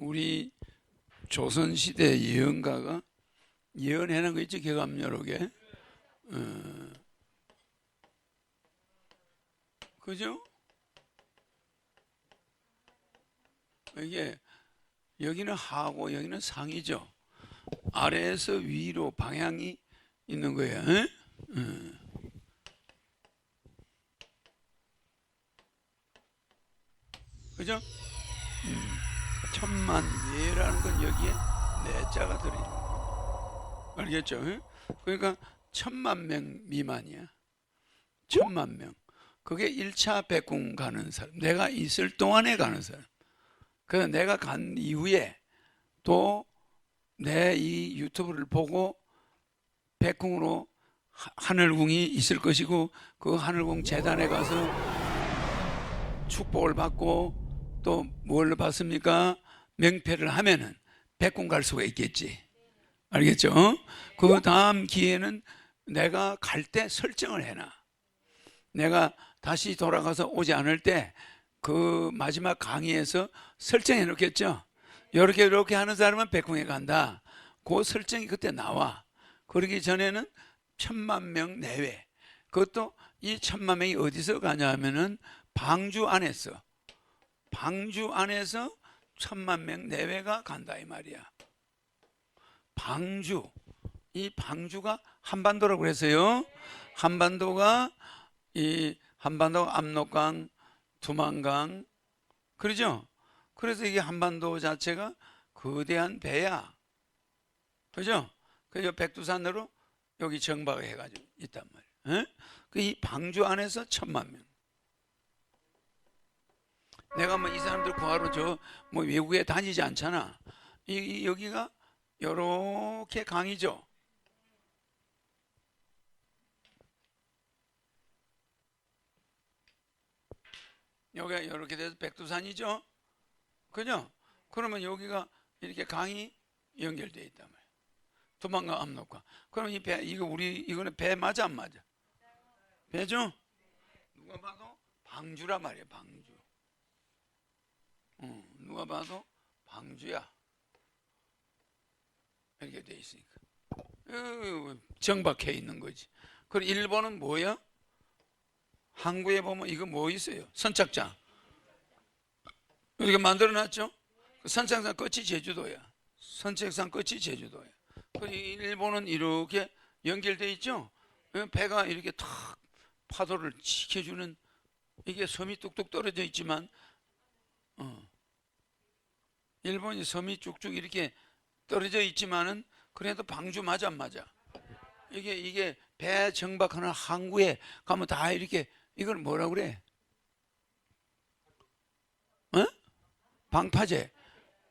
우리 조선 시대 예언가가 예언해놓은 거 있지 개감 여러 개. 어, 그죠? 이게 여기는 하고 여기는 상이죠. 아래에서 위로 방향이 있는 거예요. 에? 어. 그죠? 음, 천만 예라는 건 여기에 내자가 들어있는 거 알겠죠? 에? 그러니까 천만 명 미만이야. 천만 명. 그게 1차 백궁 가는 사람. 내가 있을 동안에 가는 사람. 그래서 내가 간 이후에 또 내 이 유튜브를 보고 백궁으로 하- 하늘궁이 있을 것이고 그 하늘궁 재단에 가서 축복을 받고 또뭘 받습니까? 명패를 하면은 백궁 갈 수가 있겠지. 알겠죠? 그 다음 기회는 내가 갈 때 설정을 해놔. 내가 다시 돌아가서 오지 않을 때 그 마지막 강의에서 설정해 놓겠죠. 이렇게 이렇게 하는 사람은 백궁에 간다. 그 설정이 그때 나와. 그러기 전에는 천만 명 내외. 그것도 이 천만 명이 어디서 가냐 하면은 방주 안에서 방주 안에서 천만 명 내외가 간다 이 말이야. 방주 이 방주가 한반도라고 그랬어요. 한반도가 이 한반도 압록강, 두만강 그러죠. 그래서 이게 한반도 자체가 거대한 배야. 그죠? 그래서 백두산으로 여기 정박을 해가지고 있단 말이야. 그이 방주 안에서 천만 명. 내가 뭐 이 사람들 구하러 저 뭐 외국에 다니지 않잖아. 이, 이 여기가 요렇게 강이죠. 여기가 이렇게 돼서 백두산이죠. 그죠? 그러면 여기가 이렇게 강이 연결되어 있단 말이야. 도망가 압록강. 그럼 이 배, 이거 우리, 이거는 배 맞아, 안 맞아? 배죠? 누가 봐도 방주라 말이야, 방주. 어, 누가 봐도 방주야. 이렇게 돼 있으니까. 어, 정박해 있는 거지. 그리고 일본은 뭐야? 항구에 보면 이거 뭐 있어요? 선착장. 이렇게 만들어 놨죠? 그 선착장 끝이 제주도야. 선착장 끝이 제주도야. 그 일본은 이렇게 연결돼 있죠? 배가 이렇게 탁 파도를 지켜주는 이게 섬이 뚝뚝 떨어져 있지만, 어. 일본이 섬이 쭉쭉 이렇게 떨어져 있지만은 그래도 방주 맞아 안 맞아? 이게 이게 배 정박하는 항구에 가면 다 이렇게 이걸 뭐라 그래? 어? 방파제.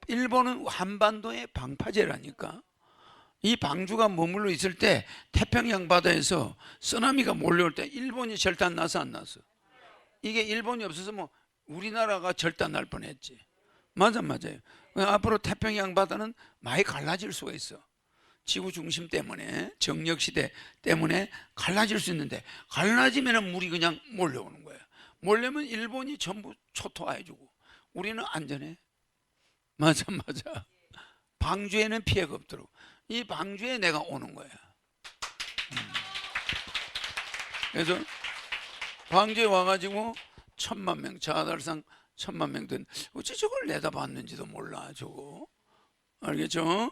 일본은 한반도의 방파제라니까. 이 방주가 머물러 있을 때 태평양 바다에서 쓰나미가 몰려올 때 일본이 절단 나서 안 났어. 이게 일본이 없어서 뭐 우리나라가 절단 날 뻔했지. 맞아 맞아요. 앞으로 태평양 바다는 많이 갈라질 수가 있어. 지구 중심 때문에 정력 시대 때문에 갈라질 수 있는데 갈라지면 물이 그냥 몰려오는 거야. 몰려면 일본이 전부 초토화해주고 우리는 안전해. 맞아 맞아. 방주에는 피해가 없도록 이 방주에 내가 오는 거야. 음. 그래서 방주에 와가지고 천만 명 자달상 천만 명 된 어째 저걸 내다봤는지도 몰라 저거 알겠죠?